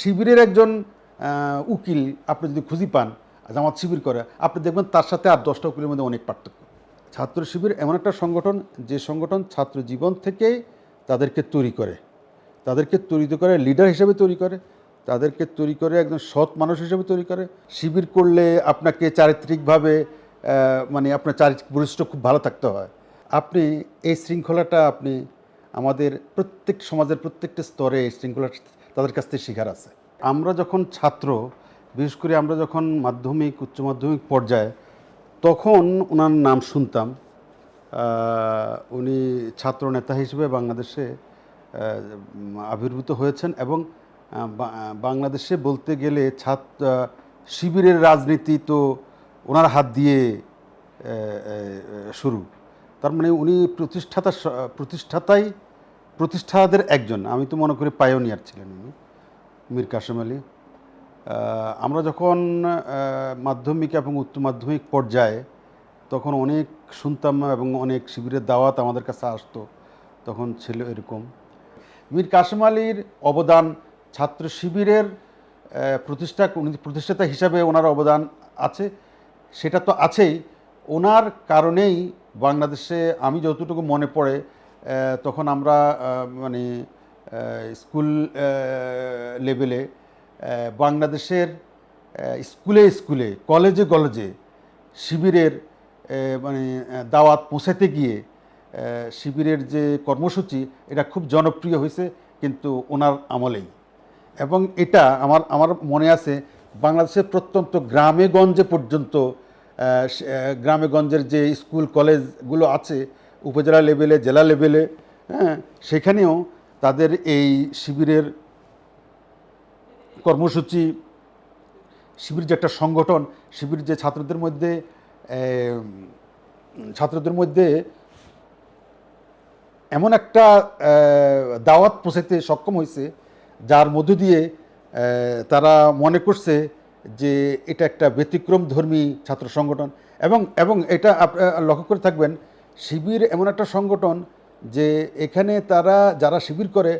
শিবিরের একজন উকিল আপনি যদি খুঁজি পান, জামাত শিবির করে, আপনি দেখবেন তার সাথে আর দশটা উকিলের মধ্যে অনেক পার্থক্য। ছাত্র শিবির এমন একটা সংগঠন, যে সংগঠন ছাত্র জীবন থেকে তাদেরকে তৈরি করে। তাদেরকে তৈরি করে, লিডার হিসেবে তৈরি করে, তাদেরকে তৈরি করে, একজন সৎ মানুষ হিসেবে তৈরি করে। শিবির করলে আপনাকে চারিত্রিকভাবে মানে আপনার চারিত্রিক বৈশিষ্ট্য খুব ভালো থাকতে হয়। আপনি এই শৃঙ্খলাটা আপনি আমাদের প্রত্যেক সমাজের প্রত্যেকটা স্তরে এই শৃঙ্খলাটা তাদের কাছ থেকে শেখার আছে। আমরা যখন ছাত্র, বিশেষ করে আমরা যখন মাধ্যমিক, উচ্চ মাধ্যমিক পর্যায়ে, তখন ওনার নাম শুনতাম। উনি ছাত্র নেতা হিসেবে বাংলাদেশে আবির্ভূত হয়েছেন এবং বাংলাদেশে বলতে গেলে ছাত্র, শিবিরের রাজনীতি তো ওনার হাত দিয়ে শুরু। তার মানে উনি প্রতিষ্ঠাতা প্রতিষ্ঠাতাই প্রতিষ্ঠাতাদের একজন, আমি তো মনে করি পায়োনিয়ার ছিলেন উনি, মীর কাসেম আলী। আমরা যখন মাধ্যমিক এবং উচ্চ মাধ্যমিক পর্যায়ে তখন অনেক শুনতাম এবং অনেক শিবিরের দাওয়াত আমাদের কাছে আসতো, তখন ছিল এরকম। মীর কাসেম আলীর অবদান ছাত্র শিবিরের প্রতিষ্ঠা প্রতিষ্ঠাতা হিসাবে ওনার অবদান আছে, সেটা তো আছেই। ওনার কারণেই বাংলাদেশে আমি যতটুকু মনে পড়ে তখন আমরা মানে স্কুল লেভেলে বাংলাদেশের স্কুলে স্কুলে, কলেজে কলেজে শিবিরের মানে দাওয়াত পৌঁছাতে গিয়ে শিবিরের যে কর্মসূচি, এটা খুব জনপ্রিয় হয়েছে কিন্তু ওনার আমলেই। এবং এটা আমার আমার মনে আছে বাংলাদেশের প্রত্যন্ত গ্রামে গঞ্জে পর্যন্ত গ্রামে গঞ্জের যে স্কুল, কলেজগুলো আছে উপজেলা লেভেলে, জেলা লেভেলে হ্যাঁ সেখানেও তাদের এই শিবিরের কর্মসূচি, শিবির যে একটা সংগঠন, শিবির যে ছাত্রদের মধ্যে ছাত্রদের মধ্যে এমন একটা দাওয়াত পৌঁছাতে সক্ষম হয়েছে যার মধ্য দিয়ে তারা মনে করছে যে এটা একটা ব্যতিক্রম ধর্মী ছাত্র সংগঠন এবং এবং এটা লক্ষ্য করে থাকবেন শিবির এমন একটা সংগঠন যে এখানে তারা, যারা শিবির করে,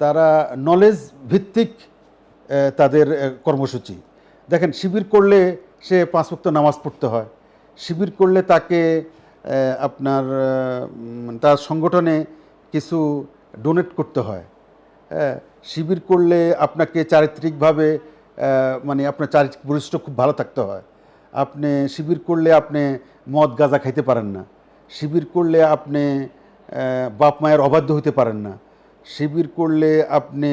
তারা নলেজ ভিত্তিক তাদের কর্মসূচি। দেখেন, শিবির করলে সে পাঁচ ওয়াক্ত নামাজ পড়তে হয়। শিবির করলে তাকে আপনার তার সংগঠনে কিছু ডোনেট করতে হয়। হ্যাঁ শিবির করলে আপনাকে চারিত্রিকভাবে মানে আপনার চারিত্রিক বৈশিষ্ট্য খুব ভালো থাকতে হয়। আপনি শিবির করলে আপনি মদ, গাঁজা খাইতে পারেন না। শিবির করলে আপনি বাপ মায়ের অবাধ্য হতে পারেন না। শিবির করলে আপনি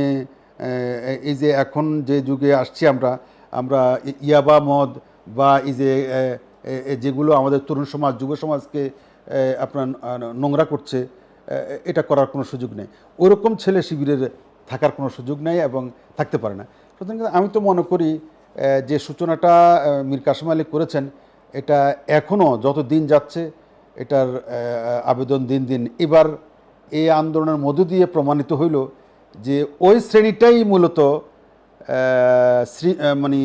এই যে এখন যে যুগে আসছি আমরা আমরা ইয়াবা মদ বা এই যে যেগুলো আমাদের তরুণ সমাজ, যুব সমাজকে আপনার নোংরা করছে এটা করার কোনো সুযোগ নেই। ওরকম ছেলে শিবিরের থাকার কোনো সুযোগ নেই এবং থাকতে পারে না। সুতরাং আমি তো মনে করি যে সূচনাটা মীর কাসিম আলী করেছেন, এটা এখনও যত দিন যাচ্ছে এটার আবেদন দিন দিন। এবার এই আন্দোলনের মধ্য দিয়ে প্রমাণিত হইল যে ওই শ্রেণীটাই মূলত মানে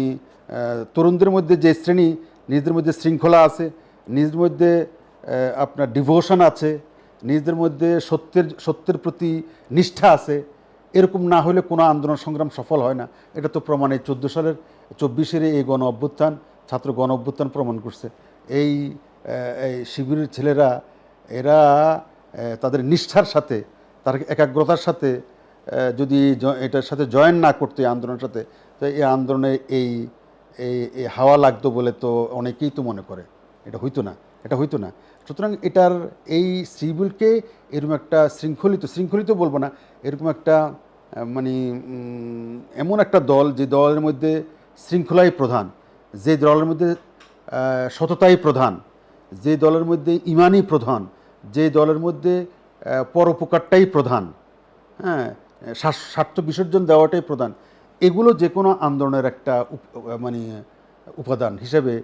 তরুণদের মধ্যে যে শ্রেণি, নিজেদের মধ্যে শৃঙ্খলা আছে, নিজেদের মধ্যে আপনার ডিভোশন আছে, নিজেদের মধ্যে সত্যের সত্যের প্রতি নিষ্ঠা আছে, এরকম না হলে কোনো আন্দোলন সংগ্রাম সফল হয় না। এটা তো প্রমাণে চোদ্দ সালের, চব্বিশের এই গণ অভ্যুত্থান, ছাত্র গণ অভ্যুত্থান প্রমাণ করছে। এই এই শিবিরের ছেলেরা, এরা তাদের নিষ্ঠার সাথে, তার একাগ্রতার সাথে যদি এটার সাথে জয়েন না করতো আন্দোলনের সাথে, তো এই আন্দোলনে এই এই হাওয়া লাগতো বলে তো অনেকেই তো মনে করে। এটা হইতো না, এটা হইতো না। সুতরাং এটার এই সিভিলকে এরকম একটা শৃঙ্খলিত শৃঙ্খলিত বলব না, এরকম একটা মানে এমন একটা দল, যে দলের মধ্যে শৃঙ্খলাই প্রধান, যে দলের মধ্যে সততাই প্রধান যে দলের মধ্যে ইমানই প্রধান, যে দলের মধ্যে পরোপকারটাই প্রধান হ্যাঁ স্বার্থ- বিসর্জন দেওয়াটাই প্রধান, এগুলো যে কোনো আন্দোলনের একটা মানে উপাদান হিসেবে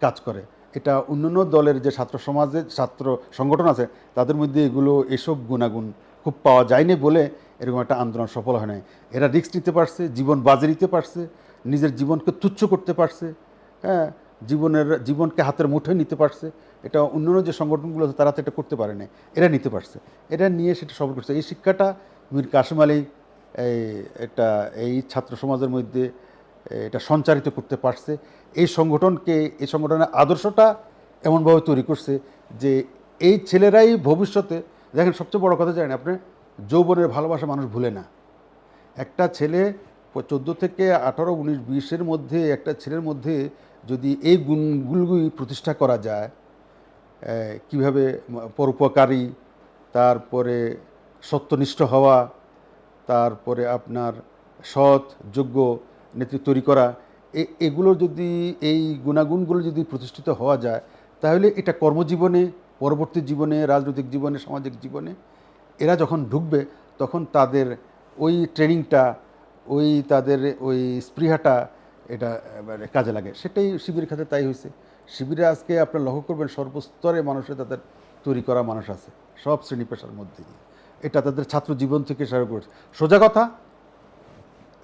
কাজ করে। এটা অন্যান্য দলের যে ছাত্র সমাজের ছাত্র সংগঠন আছে, তাদের মধ্যে এগুলো এসব গুণাগুণ খুব পাওয়া যায়নি বলে এরকম একটা আন্দোলন সফল হয় নাই। এরা রিস্ক নিতে পারছে, জীবন বাজে নিতে পারছে, নিজের জীবনকে তুচ্ছ করতে পারছে হ্যাঁ জীবনের, জীবনকে হাতের মুঠোয় নিতে পারছে। এটা অন্যান্য যে সংগঠনগুলো আছে, তারা তো এটা করতে পারে না এরা নিতে পারছে। এটা নিয়ে সেটা সফল করছে। এই শিক্ষাটা মীর কাসিম আলী, এই এটা এই ছাত্র সমাজের মধ্যে এটা সঞ্চারিত করতে পারছে। এই সংগঠনকে, এই সংগঠনের আদর্শটা এমনভাবে তৈরি করছে যে এই ছেলেরাই ভবিষ্যতে, দেখেন সবচেয়ে বড় কথা জানেন আপনি, যৌবনের ভালোবাসা মানুষ ভুলে না। একটা ছেলে চোদ্দ থেকে আঠারো উনিশ বিশের মধ্যে, একটা ছেলের মধ্যে যদি এই গুণগুলি প্রতিষ্ঠা করা যায় কীভাবে পরোপকারী, তারপরে সত্যনিষ্ঠ হওয়া, তারপরে আপনার সৎ, যোগ্য নেতৃত্ব তৈরি করা এগুলো যদি, এই গুণাগুণগুলো যদি প্রতিষ্ঠিত হওয়া যায়, তাহলে এটা কর্মজীবনে, পরবর্তী জীবনে, রাজনৈতিক জীবনে, সামাজিক জীবনে, এরা যখন ঢুকবে, তখন তাদের ওই ট্রেনিংটা ওই তাদের ওই স্পৃহাটা এটা, এবারে কাজে লাগে। সেটাই শিবিরের ক্ষেত্রে তাই হয়েছে শিবিরে আজকে আপনার লক্ষ্য করবেন, সর্বস্তরে মানুষের তাদের তৈরি করা মানুষ আছে, সব শ্রেণি পেশার মধ্যে দিয়ে। এটা তাদের ছাত্র জীবন থেকে শুরু করেছে সোজা কথা,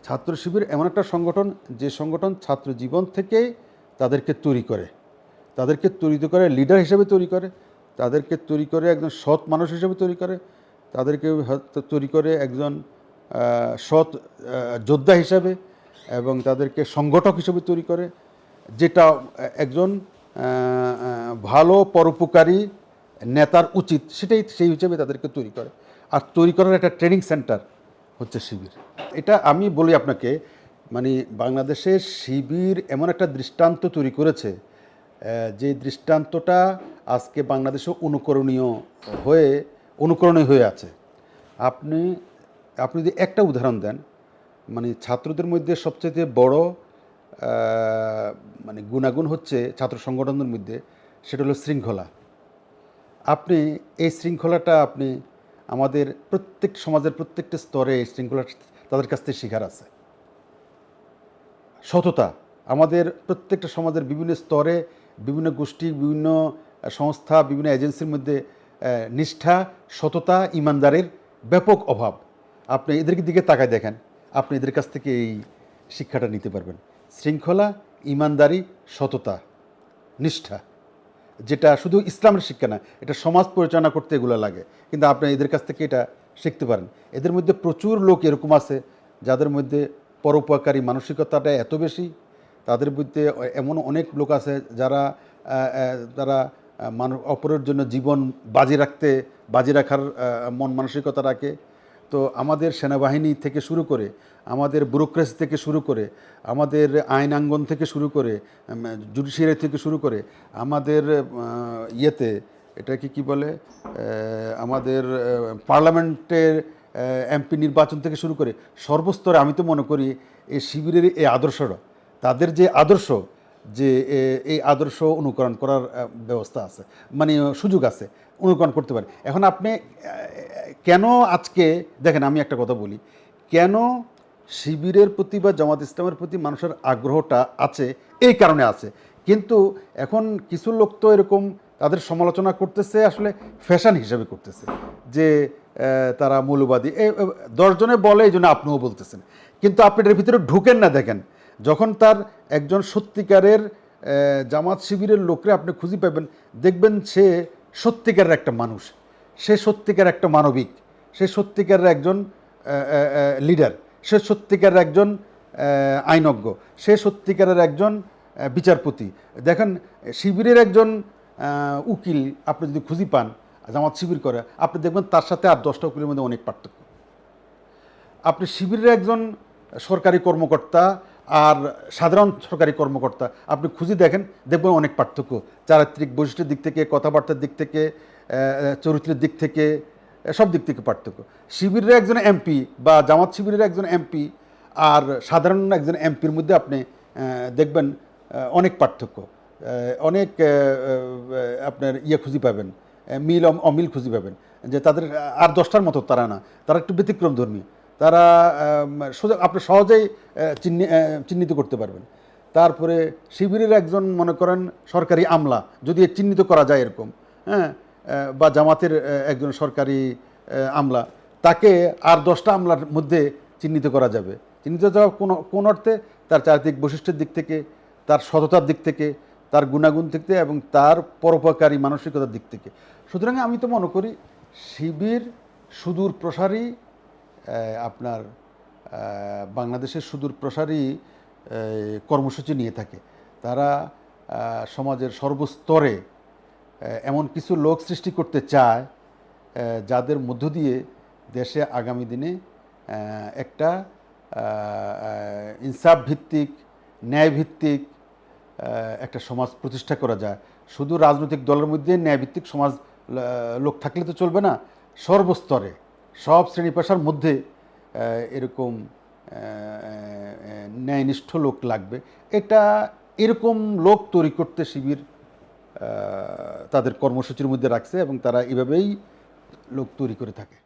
ছাত্র শিবির এমন একটা সংগঠন, যে সংগঠন ছাত্র জীবন থেকে তাদেরকে তৈরি করে। তাদেরকে তৈরি করে, লিডার হিসেবে তৈরি করে। তাদেরকে তৈরি করে একজন সৎ মানুষ হিসেবে তৈরি করে। তাদেরকে তৈরি করে একজন সৎ যোদ্ধা হিসাবে এবং তাদেরকে সংগঠক হিসেবে তৈরি করে, যেটা একজন ভালো পরোপকারী নেতার উচিত, সেটাই সেই হিসেবে তাদেরকে তৈরি করে। আর তৈরি করার একটা ট্রেনিং সেন্টার হচ্ছে শিবির। এটা আমি বলি আপনাকে মানে বাংলাদেশে শিবির এমন একটা দৃষ্টান্ত তৈরি করেছে যে দৃষ্টান্তটা আজকে বাংলাদেশে অনুকরণীয় হয়ে অনুকরণীয় হয়ে আছে। আপনি আপনি যদি একটা উদাহরণ দেন মানে ছাত্রদের মধ্যে সবচেয়ে বড় মানে গুণাগুণ হচ্ছে ছাত্র সংগঠনের মধ্যে, সেটা হলো শৃঙ্খলা। আপনি এই শৃঙ্খলাটা আপনি আমাদের প্রত্যেক সমাজের প্রত্যেকটা স্তরে এই শৃঙ্খলা তাদের কাছ থেকে শেখার আছে। সততা, আমাদের প্রত্যেকটা সমাজের বিভিন্ন স্তরে বিভিন্ন গোষ্ঠী, বিভিন্ন সংস্থা, বিভিন্ন এজেন্সির মধ্যে নিষ্ঠা, সততা, ইমানদারের ব্যাপক অভাব। আপনি এদের দিকে তাকায় দেখেন, আপনি এদের কাছ থেকে এই শিক্ষাটা নিতে পারবেন। শৃঙ্খলা, ইমানদারি, সততা, নিষ্ঠা, যেটা শুধু ইসলামের শিক্ষা না, এটা সমাজ পরিচালনা করতে এগুলো লাগে। কিন্তু আপনি এদের কাছ থেকে এটা শিখতে পারেন। এদের মধ্যে প্রচুর লোক এরকম আছে, যাদের মধ্যে পরোপকারী মানসিকতাটা এত বেশি, তাদের মধ্যে এমন অনেক লোক আছে যারা তারা মানব অপরের জন্য জীবন বাজি রাখতে, বাজি রাখার মন মানসিকতা রাখে। তো আমাদের সেনাবাহিনী থেকে শুরু করে, আমাদের ব্যুরোক্রেসি থেকে শুরু করে, আমাদের আইনাঙ্গন থেকে শুরু করে জুডিশিয়ারি থেকে শুরু করে, আমাদের ইয়েতে, এটাকে কি বলে আমাদের পার্লামেন্টের এমপি নির্বাচন থেকে শুরু করে, সর্বস্তরে আমি তো মনে করি এই শিবিরের এই আদর্শটা তাদের যে আদর্শ যে এই আদর্শ অনুকরণ করার ব্যবস্থা আছে। মানে সুযোগ আছে, অনুকরণ করতে পারে। এখন আপনি কেন আজকে, দেখেন আমি একটা কথা বলি, কেন শিবিরের প্রতি বা জামাত ইসলামের প্রতি মানুষের আগ্রহটা আছে? এই কারণে আছে। কিন্তু এখন কিছু লোক তো এরকম তাদের সমালোচনা করতেছে, আসলে ফ্যাশন হিসেবে করতেছে। যে তারা মৌলবাদী দশজনে বলে, এই জন্য আপনিও বলতেছেন। কিন্তু আপনি এর ভিতরে ঢুকেন না, দেখেন। যখন তার একজন সত্যিকারের জামাত শিবিরের লোকরে আপনি খুঁজে পাবেন, দেখবেন সে সত্যিকারের একটা মানুষ। সে সত্যিকার একটা মানবিক। সে সত্যিকারের একজন লিডার। সে সত্যিকারের একজন আইনজ্ঞ। সে সত্যিকারের একজন বিচারপতি। দেখেন, শিবিরের একজন উকিল আপনি যদি খুঁজি পান, জামাত শিবির করে, আপনি দেখবেন তার সাথে আর দশটা উকিলের মধ্যে অনেক পার্থক্য। আপনি শিবিরের একজন সরকারি কর্মকর্তা আর সাধারণ সরকারি কর্মকর্তা, আপনি খুঁজে দেখেন, দেখবেন অনেক পার্থক্য। চারিত্রিক বৈশিষ্ট্যের দিক থেকে, কথাবার্তার দিক থেকে চরিত্রের দিক থেকে সব দিক থেকে পার্থক্য। শিবিরের একজন এমপি বা জামাত শিবিরের একজন এমপি আর সাধারণ একজন এমপির মধ্যে আপনি দেখবেন অনেক পার্থক্য। অনেক আপনার ইয়ে খুঁজে পাবেন মিল অম- অমিল খুঁজে পাবেন, যে তাদের আর দশটার মতো তারা না। তারা একটু ব্যতিক্রম ধর্মী তারা সোজা, আপনি সহজেই চিহ্নি চিহ্নিত করতে পারবেন। তারপরে শিবিরের একজন মনে করেন সরকারি আমলা, যদি চিহ্নিত করা যায় এরকম হ্যাঁ বা জামাতের একজন সরকারি আমলা, তাকে আর দশটা আমলার মধ্যে চিহ্নিত করা যাবে। চিহ্নিত যাওয়া কোন কোন অর্থে? তার চারিত্রিক বৈশিষ্ট্যের দিক থেকে, তার সততার দিক থেকে, তার গুণাগুণ দিক থেকে এবং তার পরোপকারী মানসিকতার দিক থেকে। সুতরাং আমি তো মনে করি, শিবির সুদূর প্রসারী আপনার বাংলাদেশের সুদূর প্রসারী কর্মসূচি নিয়ে থাকে। তারা সমাজের সর্বস্তরে এমন কিছু লোক সৃষ্টি করতে চায় যাদের মধ্য দিয়ে দেশে আগামী দিনে একটা ইনসাফ ভিত্তিক, ন্যায় ভিত্তিক একটা সমাজ প্রতিষ্ঠা করা যায়। শুধু রাজনৈতিক দলের মধ্যে ন্যায়ভিত্তিক সমাজ লোক থাকলে তো চলবে না, সর্বস্তরে। সব শ্রেণি পেশার মধ্যে এরকম ন্যায়নিষ্ঠ লোক লাগবে। এটা এরকম লোক তৈরি করতে শিবির তাদের কর্মসূচির মধ্যে রাখছে এবং তারা এভাবেই লোক তৈরি করে থাকে।